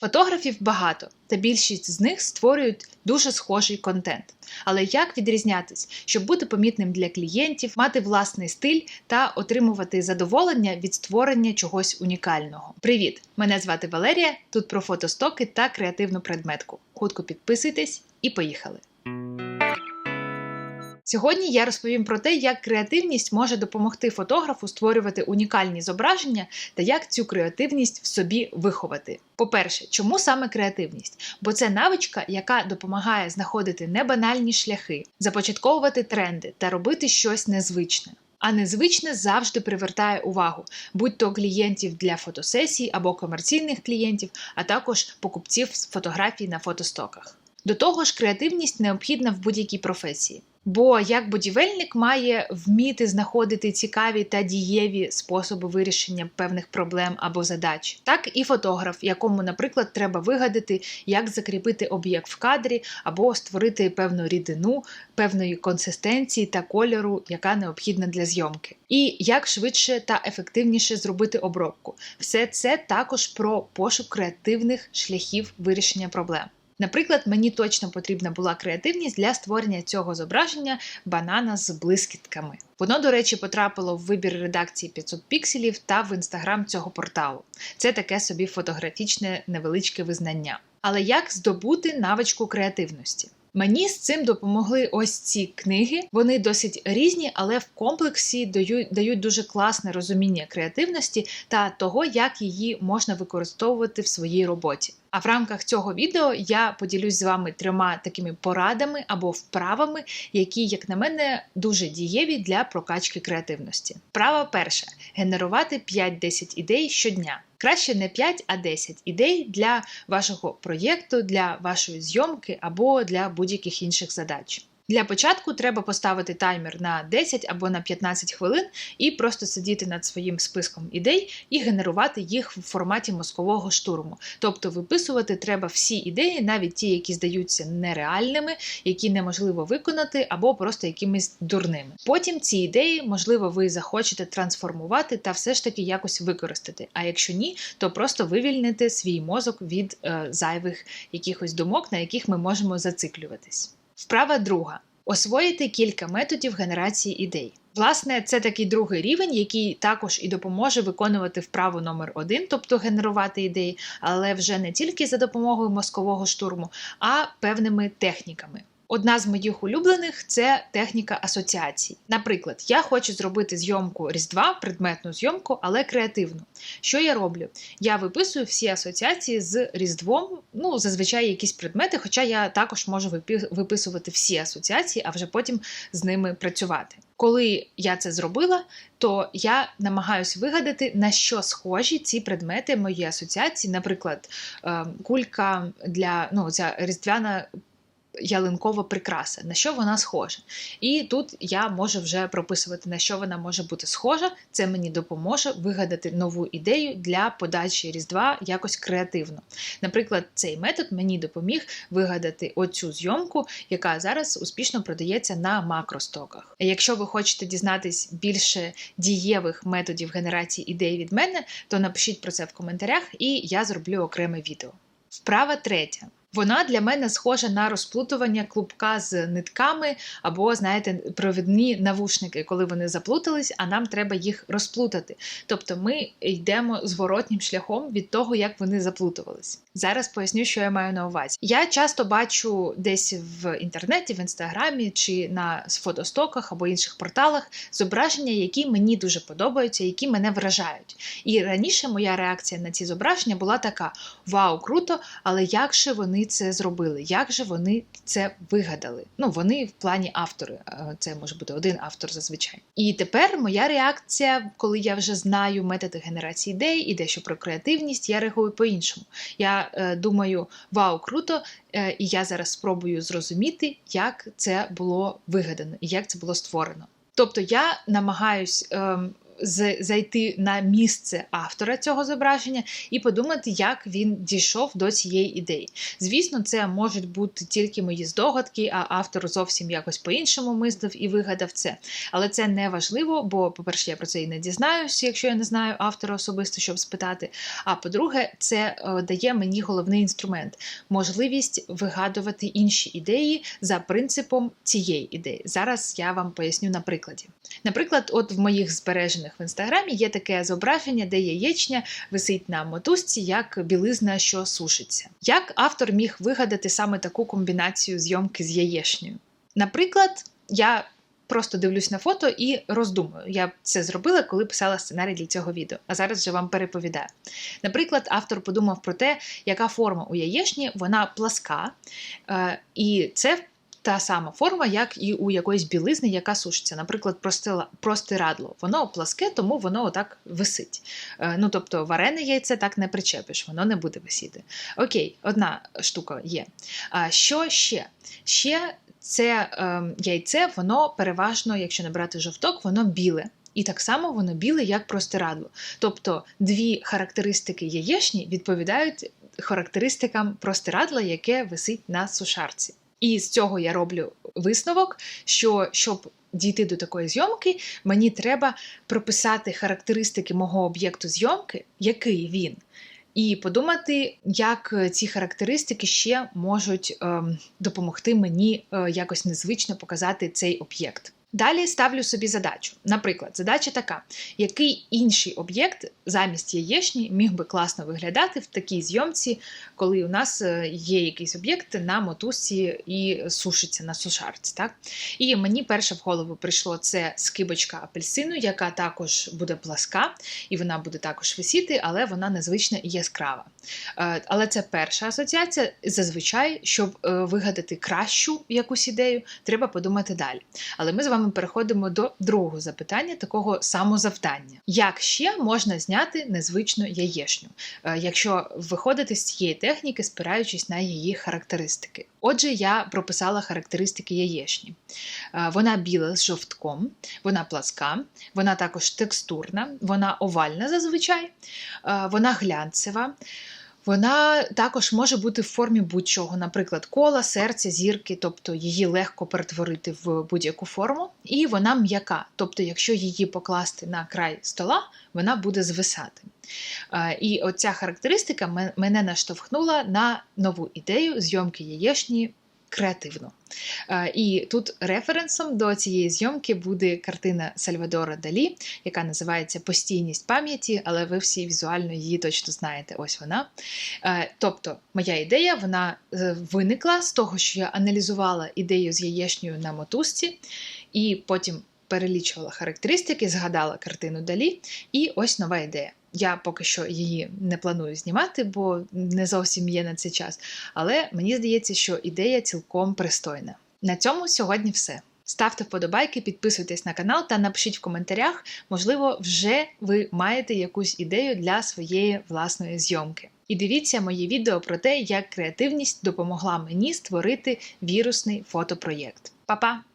Фотографів багато, та більшість з них створюють дуже схожий контент. Але як відрізнятись, щоб бути помітним для клієнтів, мати власний стиль та отримувати задоволення від створення чогось унікального? Привіт! Мене звати Валерія. Тут про фотостоки та креативну предметку. Хутко підписуйтесь і поїхали! Сьогодні я розповім про те, як креативність може допомогти фотографу створювати унікальні зображення та як цю креативність в собі виховати. По-перше, чому саме креативність? Бо це навичка, яка допомагає знаходити небанальні шляхи, започатковувати тренди та робити щось незвичне. А незвичне завжди привертає увагу, будь то клієнтів для фотосесій або комерційних клієнтів, а також покупців з фотографій на фотостоках. До того ж, креативність необхідна в будь-якій професії. Бо як будівельник має вміти знаходити цікаві та дієві способи вирішення певних проблем або задач, так і фотограф, якому, наприклад, треба вигадати, як закріпити об'єкт в кадрі, або створити певну рідину, певної консистенції та кольору, яка необхідна для зйомки, і як швидше та ефективніше зробити обробку. Все це також про пошук креативних шляхів вирішення проблем. Наприклад, мені точно потрібна була креативність для створення цього зображення банана з блискітками. Воно, до речі, потрапило в вибір редакції 500 пікселів та в інстаграм цього порталу. Це таке собі фотографічне невеличке визнання. Але як здобути навичку креативності? Мені з цим допомогли ось ці книги. Вони досить різні, але в комплексі дають, дуже класне розуміння креативності та того, як її можна використовувати в своїй роботі. А в рамках цього відео я поділюсь з вами трьома такими порадами або вправами, які, як на мене, дуже дієві для прокачки креативності. Вправа перша генерувати 5-10 ідей щодня. Краще не 5, а 10 ідей для вашого проєкту, для вашої зйомки або для будь-яких інших задач. Для початку треба поставити таймер на 10 або на 15 хвилин і просто сидіти над своїм списком ідей і генерувати їх в форматі мозкового штурму. Тобто виписувати треба всі ідеї, навіть ті, які здаються нереальними, які неможливо виконати, або просто якимись дурними. Потім ці ідеї, можливо, ви захочете трансформувати та все ж таки якось використати. А якщо ні, то просто вивільнити свій мозок від е, зайвих якихось думок, на яких ми можемо зациклюватись. Вправа друга. Освоїти кілька методів генерації ідей. Власне, це такий другий рівень, який також і допоможе виконувати вправу номер один, тобто генерувати ідеї, але вже не тільки за допомогою мозкового штурму, а певними техніками. Одна з моїх улюблених це техніка асоціацій. Наприклад, я хочу зробити зйомку Різдва, предметну зйомку, але креативну. Що я роблю? Я виписую всі асоціації з Різдвом, ну, зазвичай якісь предмети, хоча я також можу виписувати всі асоціації, а вже потім з ними працювати. Коли я це зробила, то я намагаюся вигадати, на що схожі ці предмети, мої асоціації, наприклад, ем, кулька для ну, ця різдвяна ялинкова прикраса, на що вона схожа. І тут я можу вже прописувати, на що вона може бути схожа. Це мені допоможе вигадати нову ідею для подачі Різдва якось креативно. Наприклад, цей метод мені допоміг вигадати оцю зйомку, яка зараз успішно продається на макростоках. Якщо ви хочете дізнатись більше дієвих методів генерації ідей від мене, то напишіть про це в коментарях, і я зроблю окреме відео. Вправа третя. Вона для мене схожа на розплутування клубка з нитками, або, знаєте, провідні навушники, коли вони заплутались, а нам треба їх розплутати. Тобто ми йдемо зворотнім шляхом від того, як вони заплутувались. Зараз поясню, що я маю на увазі. Я часто бачу десь в інтернеті, в інстаграмі чи на фотостоках або інших порталах зображення, які мені дуже подобаються, які мене вражають. І раніше моя реакція на ці зображення була така: вау, круто! Але як же вони це зробили? Як же вони це вигадали? Ну, вони в плані автори, це може бути один автор зазвичай. І тепер моя реакція, коли я вже знаю методи генерації ідей і дещо про креативність, я реагую по-іншому. Я е, думаю, вау, круто! Е, і я зараз спробую зрозуміти, як це було вигадано і як це було створено. Тобто я намагаюсь. Зайти на місце автора цього зображення і подумати, як він дійшов до цієї ідеї. Звісно, це можуть бути тільки мої здогадки, а автор зовсім якось по-іншому мислив і вигадав це. Але це не важливо, бо, по-перше, я про це і не дізнаюся, якщо я не знаю автора особисто, щоб спитати. А по-друге, це е, дає мені головний інструмент можливість вигадувати інші ідеї за принципом цієї ідеї. Зараз я вам поясню на прикладі. Наприклад, от в моїх збережених в інстаграмі є таке зображення, де яєчня висить на мотузці як білизна, що сушиться. Як автор міг вигадати саме таку комбінацію зйомки з яєчнею? Наприклад, я просто дивлюсь на фото і роздумую. Я це зробила, коли писала сценарій для цього відео, а зараз вже вам переповідаю. Наприклад, автор подумав про те, яка форма у яєчні, вона пласка, е, і це та сама форма, як і у якоїсь білизни, яка сушиться. Наприклад, простирадло. Воно пласке, тому воно отак висить. Е, Ну, тобто, варене яйце так не причепиш, воно не буде висіти. Окей, одна штука є. А що ще? Ще це е, яйце, воно переважно, якщо не брати жовток, воно біле. І так само воно біле, як простирадло. Тобто дві характеристики яєчні відповідають характеристикам простирадла, яке висить на сушарці. І з цього я роблю висновок, що щоб дійти до такої зйомки, мені треба прописати характеристики мого об'єкту зйомки, який він, і подумати, як ці характеристики ще можуть ем, допомогти мені е, якось незвично показати цей об'єкт. Dалі ставлю собі задачу. Наприклад, задача така: який інший об'єкт замість яєчні міг би класно виглядати в такій зйомці, коли у нас е, є якийсь об'єкт на мотузці і сушиться на сушарці. Так? І мені перше в голову прийшло це скибочка апельсину, яка також буде пласка, і вона буде також висіти, але вона незвична і яскрава. Е, Але це перша асоціація. Зазвичай, щоб е, вигадати кращу якусь ідею, треба подумати далі. Але ми з вами переходимо до другого запитання, такого самозавдання. Як ще можна зняти незвичну яєшню, е, якщо виходити з цієї техніки, спираючись на її характеристики? Отже, я прописала характеристики яєшні. Е, Вона біла з жовтком, вона пласка, вона також текстурна, вона овальна зазвичай, е, вона глянцева. Вона також може бути в формі будь-чого, наприклад, кола, серця, зірки, тобто її легко перетворити в будь-яку форму. І вона м'яка, тобто, якщо її покласти на край стола, вона буде звисати. Е, І оця характеристика мене наштовхнула на нову ідею зйомки яєчні креативно. Е, І тут референсом до цієї зйомки буде картина Сальвадора Далі, яка називається Постійність пам'яті, але ви всі візуально її точно знаєте. Ось вона. Е, Тобто, моя ідея вона е, виникла з того, що я аналізувала ідею з яєчнею на мотузці, і потім перелічувала характеристики, згадала картину Далі, і ось нова ідея. Я поки що її не планую знімати, бо не зовсім є на цей час. Але мені здається, що ідея цілком пристойна. На цьому сьогодні все. Ставте вподобайки, підписуйтесь на канал та напишіть в коментарях, можливо, вже ви маєте якусь ідею для своєї власної зйомки. І дивіться мої відео про те, як креативність допомогла мені створити вірусний фотопроєкт. Па-па!